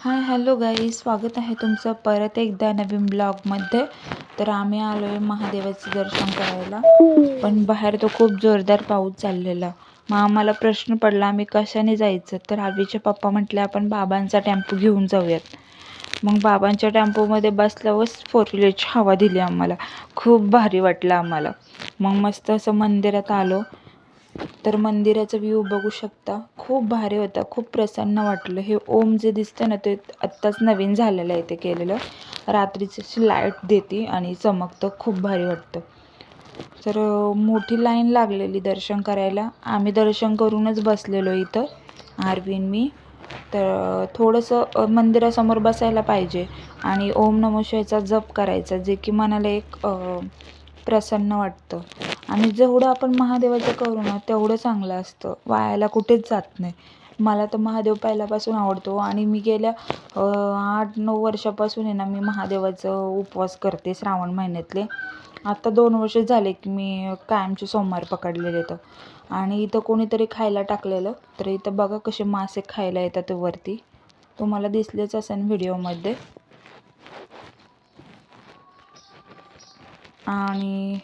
Hi hello गाई स्वागत आहे तुमचं परत एकदा नवीन ब्लॉगमध्ये. तर आम्ही आलो आहे महादेवाचं दर्शन करायला. पण बाहेर तो खूप जोरदार पाऊस चाललेला. मग आम्हाला प्रश्न पडला आम्ही कशाने जायचं? तर आवीचे पप्पा म्हटले आपण बाबांचा टेम्पो घेऊन जाऊयात. मग बाबांच्या टेम्पोमध्ये बसल्यावरच फोर व्हीलरची हवा दिली आम्हाला. खूप भारी वाटलं आम्हाला. मग मस्त असं मंदिरात आलो. तर मंदिराचा व्ह्यू बघू शकता. खूप भारी होता खूप प्रसन्न वाटलं. हे ओम जे दिसतं ना ते आत्ताच नवीन झालेलं आहे ते केलेलं. रात्रीची अशी लाइट देते आणि चमकतं खूप भारी वाटतं. तर मोठी लाईन लागलेली दर्शन करायला. आम्ही दर्शन करूनच बसलेलो इथं आरवीन मी. तर थोडंसं मंदिरासमोर बसायला पाहिजे. आणि ओम नमो शिवायचा जप करायचा जे की मनाला एक प्रसन्न वाटतं. आणि जेवढं आपण महादेवाचं करू ना तेवढं चांगलं असतं. वायाला कुठेच जात नाही. मला तर महादेव पहिल्यापासून आवडतो आणि मी गेल्या आठ नऊ वर्षापासून आहे ना मी महादेवाचं उपवास करते श्रावण महिन्यातले. आत्ता दोन वर्ष झाले की मी कायमचे सोमवार पकडलेले तर आणि इथं कोणीतरी खायला टाकलेलं. तर इथं बघा कसे मासे खायला येतात वरती. तुम्हाला दिसलेच असेल व्हिडिओमध्ये. आणि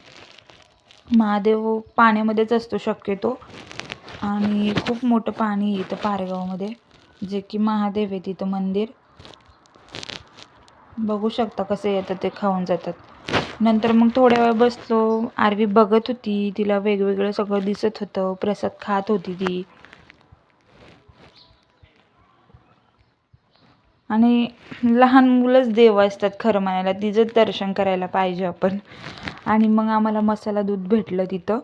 महादेव पाण्यामध्येच असतो शक्यतो. आणि खूप मोठं पाणी आहे इथं पारगावमध्ये जे की महादेव आहे तिथं मंदिर. बघू शकता कसे येतात ते खाऊन जातात. नंतर मग थोड्या वेळ बसलो आरवी बघत होती तिला वेगवेगळं सगळं दिसत होतं प्रसाद खात होती ती. आणि लहान मुलंच देव असतात खरं म्हणायला. तिचंच दर्शन करायला पाहिजे आपण. आणि मग आम्हाला मसाला दूध भेटलं तिथं.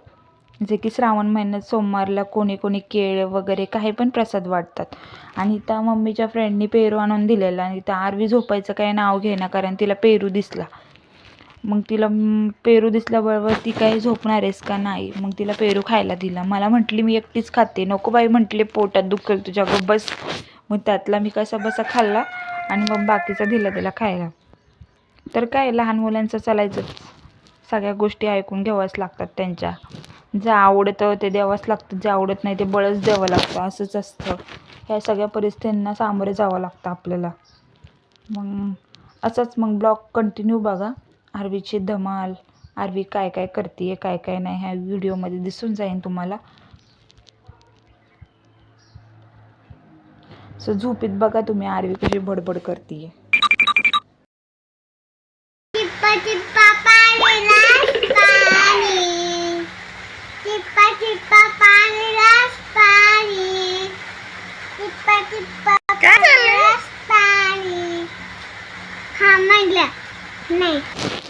जे की श्रावण महिन्यात सोमवारला कोणी कोणी केळ वगैरे काही पण प्रसाद वाटतात. आणि त्या मम्मीच्या फ्रेंडनी पेरू आणून दिलेला आणि त्या आरवी झोपायचं काही नाव घेणं कारण तिला पेरू दिसला. मग तिला पेरू दिसल्याबरोबर ती काही झोपणार आहेस का नाही. मग तिला पेरू खायला दिला. मला म्हटली मी एकटीच खाते. नको बाई म्हटले पोटात दुखेल तुझ्या गं बस. मग त्यातला मी कसा बसा खाल्ला आणि मग बाकीचा दिला त्याला खायला. तर काय लहान मुलांचं चालायचंच सगळ्या गोष्टी ऐकून घ्याव्याच लागतात त्यांच्या. जे आवडतं ते द्यावंच लागतं. जे आवडत नाही ते बळच द्यावं लागतं. असंच असतं. ह्या सगळ्या परिस्थितींना सामोरे जावं लागतं आपल्याला. मग असंच मग ब्लॉग कंटिन्यू बघा. आरवीची धमाल. आरवी काय काय करते आहे काय काय नाही ह्या व्हिडिओमध्ये दिसून जाईन तुम्हाला. सो झोपीत बघा तुम्ही आरवी कशी बडबड करते चिप्पा चिप्पा पाणी रास पाणी. चिप्पा चिप्पा पाणी रास पाणी. चिप्पा चिप्पा पाणी रास पाणी. हा म्हटलं नाही.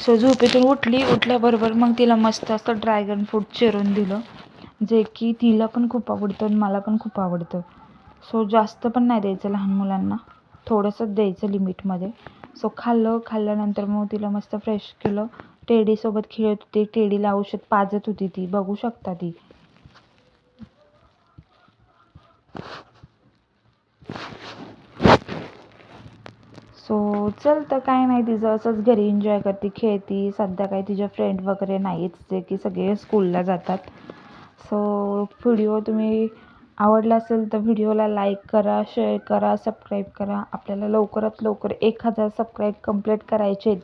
सो झोपेतून उठली उठल्याबरोबर मग तिला मस्त असं ड्रॅगन फ्रूट चिरून दिलं. जे की तिला पण खूप आवडतं आणि मला पण खूप आवडतं. सो जास्त पण नाही द्यायचं लहान मुलांना. थोडंसंच द्यायचं लिमिटमध्ये. सो खाल्लं खाल्ल्यानंतर मग तिला मस्त फ्रेश केलं. टेडीसोबत खेळत होती. टेडीला औषध पाजत होती ती. बघू शकता ती. सो चल तर काय नाही. तिचं असंच घरी एन्जॉय करते. खेळती. सध्या काही तिचे फ्रेंड वगैरे नाहीच जे की सगळे स्कूलला जातात. सो व्हिडिओ तुम्ही आवडला असेल तर व्हिडिओला लाईक करा शेअर करा सबस्क्राईब करा. आपल्याला लवकरात लवकर एक हजार सबस्क्राईब कंप्लीट करायचे आहेत.